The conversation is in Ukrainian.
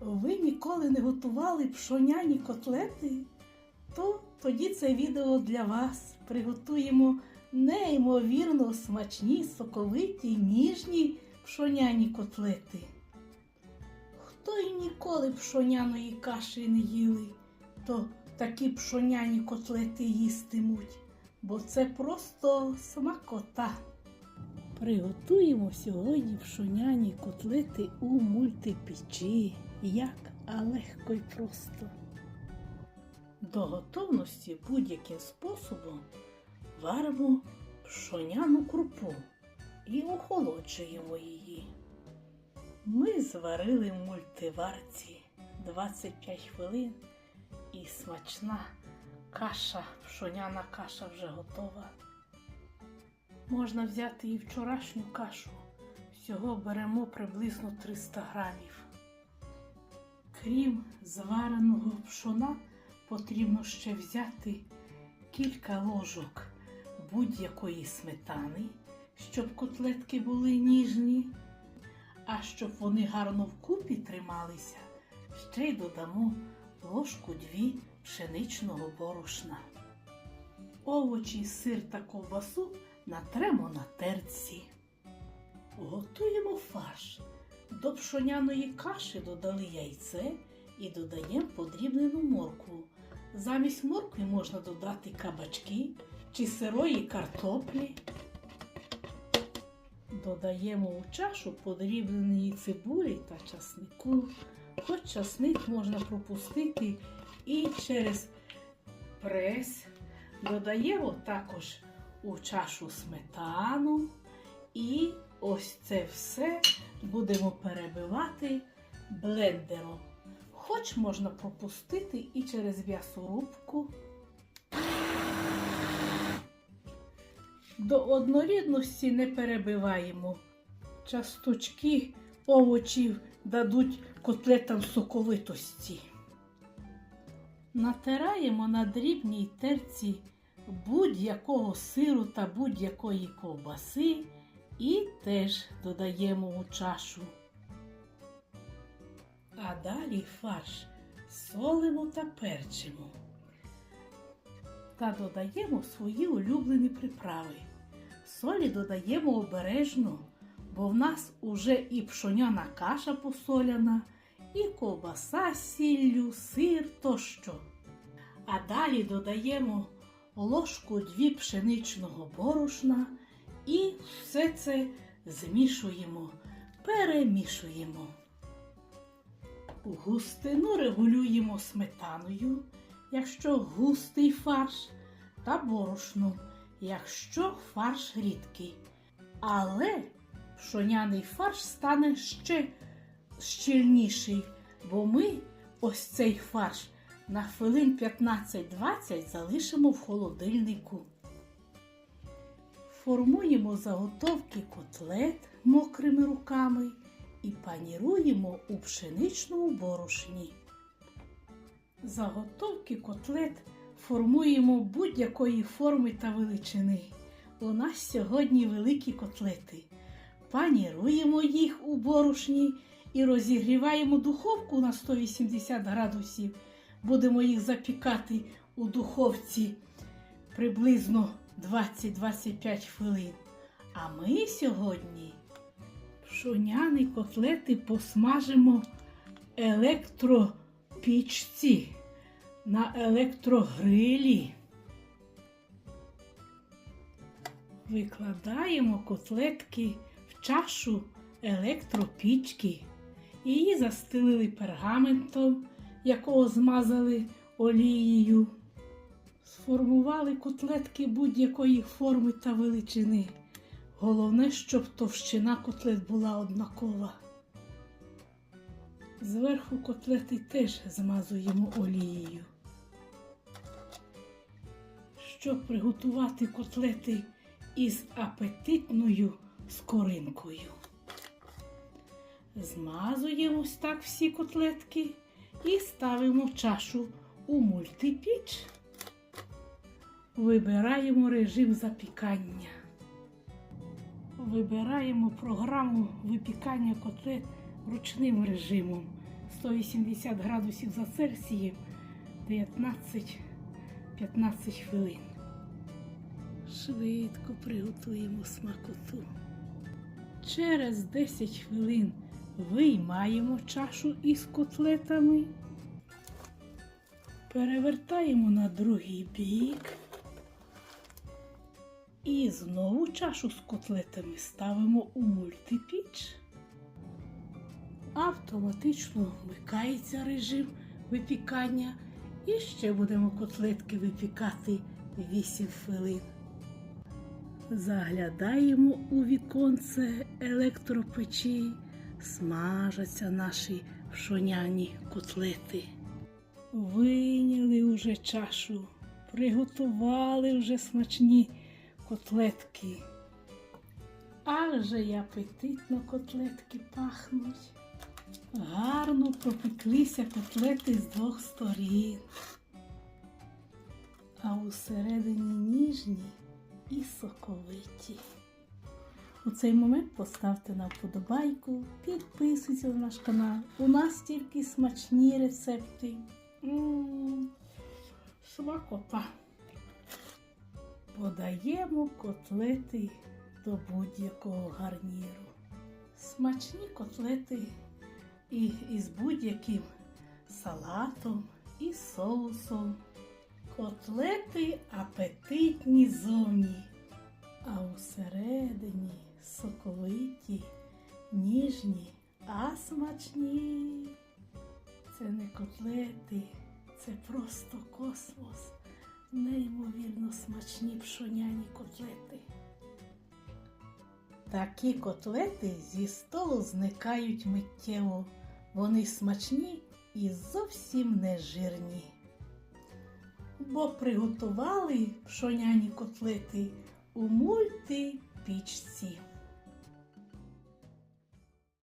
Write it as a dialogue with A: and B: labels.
A: ви ніколи не готували пшоняні котлети, то тоді це відео для вас. Приготуємо неймовірно смачні, соковиті, ніжні пшоняні котлети. Хто і ніколи пшоняної каші не їли, то такі пшоняні котлети їстимуть, бо це просто смакота. Приготуємо сьогодні пшоняні котлети у мультипечі. Як, а легко й просто. До готовності будь-яким способом варимо пшоняну крупу і охолоджуємо її. Ми зварили в мультиварці 25 хвилин і смачна каша, пшоняна каша вже готова. Можна взяти і вчорашню кашу. Всього беремо приблизно 300 грамів. Крім звареного пшона, потрібно ще взяти кілька ложок будь-якої сметани, щоб котлетки були ніжні. А щоб вони гарно вкупі трималися, ще й додамо ложку дві пшеничного борошна. Овочі, сир та ковбасу натремо на терці. Готуємо фарш. До пшоняної каші додали яйце і додаємо подрібнену моркву. Замість моркви можна додати кабачки чи сирої картоплі. Додаємо у чашу подрібненої цибулі та часнику. Хоч часник можна пропустити і через прес. Додаємо також у чашу сметану. І ось це все будемо перебивати блендером. Хоч можна пропустити і через м'ясорубку. До однорідності не перебиваємо. Часточки овочів дадуть котлетам соковитості. Натираємо на дрібній терці будь-якого сиру та будь-якої ковбаси і теж додаємо у чашу. А далі фарш солимо та перчимо. Та додаємо свої улюблені приправи. Солі додаємо обережно, бо в нас уже і пшоняна каша посоляна, і ковбаса з сіллю, сир тощо. А далі додаємо ложку дві пшеничного борошна і все це змішуємо, перемішуємо. Густину регулюємо сметаною, якщо густий фарш, та борошном, якщо фарш рідкий. Але пшоняний фарш стане ще щільніший, бо ми ось цей фарш на хвилин 15-20 залишимо в холодильнику. Формуємо заготовки котлет мокрими руками і паніруємо у пшеничному борошні. Заготовки котлет формуємо будь-якої форми та величини. У нас сьогодні великі котлети. Паніруємо їх у борошні і розігріваємо духовку на 180 градусів. Будемо їх запікати у духовці приблизно 20-25 хвилин. А ми сьогодні пшоняні котлети посмажимо електропічці на електрогрилі. Викладаємо котлетки в чашу електропічки. Її застелили пергаментом, якого змазали олією. Сформували котлетки будь-якої форми та величини. Головне, щоб товщина котлет була однакова. Зверху котлети теж змазуємо олією. Щоб приготувати котлети із апетитною скоринкою. Змазуємо ось так всі котлетки і ставимо чашу у мультипіч. Вибираємо режим запікання. Вибираємо програму випікання котлет ручним режимом. 180 градусів за Цельсієм 19-15 хвилин. Швидко приготуємо смакоту. Через 10 хвилин виймаємо чашу із котлетами, перевертаємо на другий бік і знову чашу з котлетами ставимо у мультипіч. Автоматично вмикається режим випікання і ще будемо котлетки випікати 8 хвилин. Заглядаємо у віконце електропечі, смажаться наші пшоняні котлети. Вийняли уже чашу, приготували вже смачні котлетки. Ах й апетитно котлетки пахнуть. Гарно пропеклися котлети з двох сторін. А усередині ніжні і соковиті. У цей момент поставте на вподобайку, підписуйтесь на наш канал. У нас тільки смачні рецепти. М, Смакота. Подаємо котлети до будь-якого гарніру. Смачні котлети і із будь-яким салатом і соусом. Котлети апетитні зовні, а усередині соковиті, ніжні, а смачні. Це не котлети, це просто космос. Неймовірно смачні пшоняні котлети. Такі котлети зі столу зникають миттєво. Вони смачні і зовсім не жирні. Бо приготували пшоняні котлети у мультипічці.